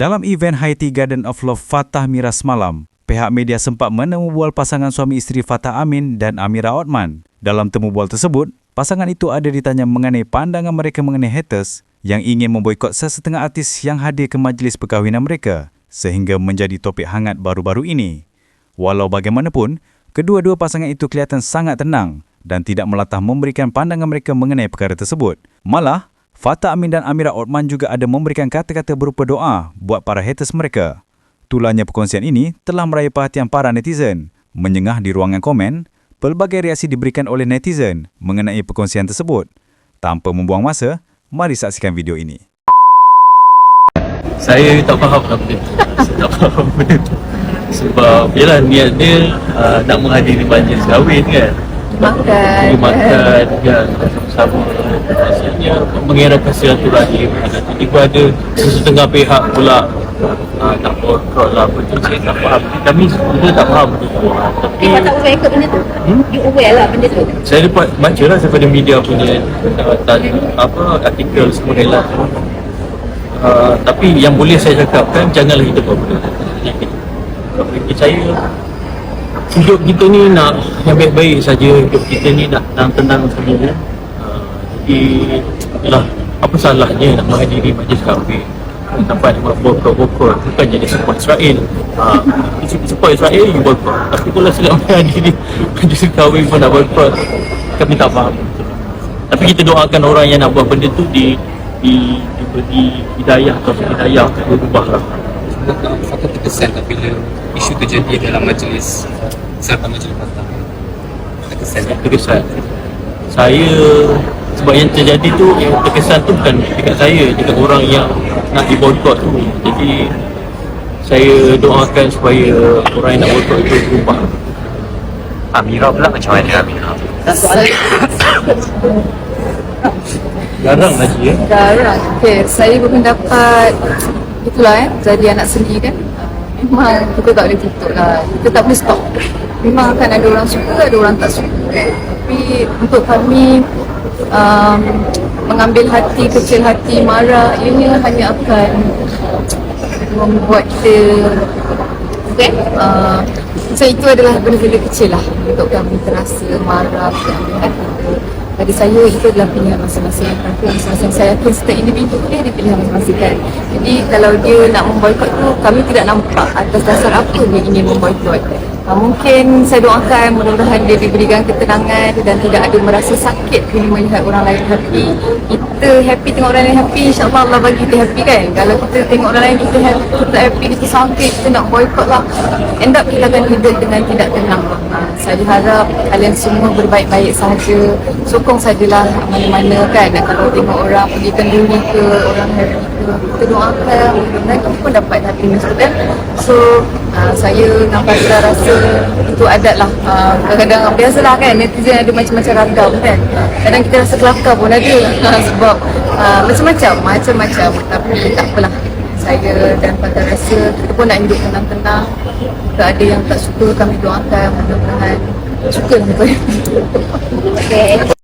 Dalam event Haiti Garden of Love Fatah Mira semalam, pihak media sempat menemu bual pasangan suami isteri Fatah Amin dan Amira Otman. Dalam temu bual tersebut, pasangan itu ada ditanya mengenai pandangan mereka mengenai haters yang ingin memboikot sesetengah artis yang hadir ke majlis perkahwinan mereka sehingga menjadi topik hangat baru-baru ini. Walau bagaimanapun, kedua-dua pasangan itu kelihatan sangat tenang dan tidak melatah memberikan pandangan mereka mengenai perkara tersebut. Malah, Fatah Amin dan Amira Otman juga ada memberikan kata-kata berupa doa buat para haters mereka. Tulanya perkongsian ini telah meraih perhatian para netizen. Menyengah di ruangan komen, pelbagai reaksi diberikan oleh netizen mengenai perkongsian tersebut. Tanpa membuang masa, mari saksikan video ini. Saya tak faham benda tu Saya tak faham benda tu Sebab Yelah niat dia uh, Nak menghadiri majlis kahwin kan Makan. Makan kan Sama Maksudnya Mengeratkan silaturahim Dan tiba ada Sesetengah pihak pula uh, Nak boycott lah Apa tu Saya tak faham Kami sebenarnya tak faham tu Tapi Dia tak aware ikut benda tu? Hmm? You aware lah benda tu? saya dapat baca lah daripada media punya apa artikel semua dalam uh, tapi yang boleh saya cakapkan janganlah kita buat benda yang kita saya hidup kita ni nak yang baik-baik saja. Hidup kita ni nak tenang-tenang semua uh, jadi lah apa salahnya nak menghadiri majlis kahwin? Sampai nak bokor-bokor bukan jadi support Israel. Uh, support Israel you bokor tapi kalau silap menghadiri majlis kahwin pun nak bokor kami tak faham tapi kita doakan orang yang nak buat benda tu di di diberi hidayah atau hidayah berubah lah Fakir terkesan bila isu terjadi dalam majlis serta majlis patah terkesan saya sebab yang terjadi tu yang terkesan tu bukan dekat saya dekat orang yang nak diboykot tu jadi saya doakan supaya orang yang nak boykot itu berubah Amira pula macam mana Amira? garang lagi ya Garang. Okay, saya berpendapat itulah eh, jadi anak seni kan. Memang kita tak boleh tutup lah. Kita tak boleh stop. Memang akan ada orang suka, ada orang tak suka. Tapi untuk kami um, mengambil hati, kecil hati, marah, ini hanya akan membuat kita okay? Uh, so itu adalah benda-benda kecil lah untuk kami terasa marah, mengambil hati. Bagi saya itu adalah pilihan masing-masing Tapi masing-masing saya yakin setiap individu dia ada pilihan masing-masing kan Jadi kalau dia nak memboikot tu Kami tidak nampak atas dasar apa dia ingin memboikot Mungkin saya doakan mudah-mudahan dia diberikan ketenangan Dan tidak ada merasa sakit bila melihat orang lain happy. Kita happy tengok orang lain happy InsyaAllah Allah bagi kita happy kan? Kalau kita tengok orang lain kita happy, kita happy, kita sakit Kita nak boikot lah. End up kita akan hidup dengan tidak tenang. uh, Saya harap kalian semua berbaik-baik sahaja. Sokong sajalah mana-mana kan. Kalau tengok orang pergi kenduri ke orang happy ke kita doakan. Mudah-mudahan kita pun dapat happiness tu kan. So uh, saya dengan Fazla rasa itu adat lah uh, kadang-kadang biasalah kan. Netizen ada macam-macam ragam kan. Kadang kita rasa kelakar pun ada. Sebab uh, macam-macam macam-macam. Tapi tak apalah saya dan Fazla rasa kita pun nak hidup tenang-tenang. Jika ada yang tak suka kami doakan. Mudah-mudahan suka lah Okay.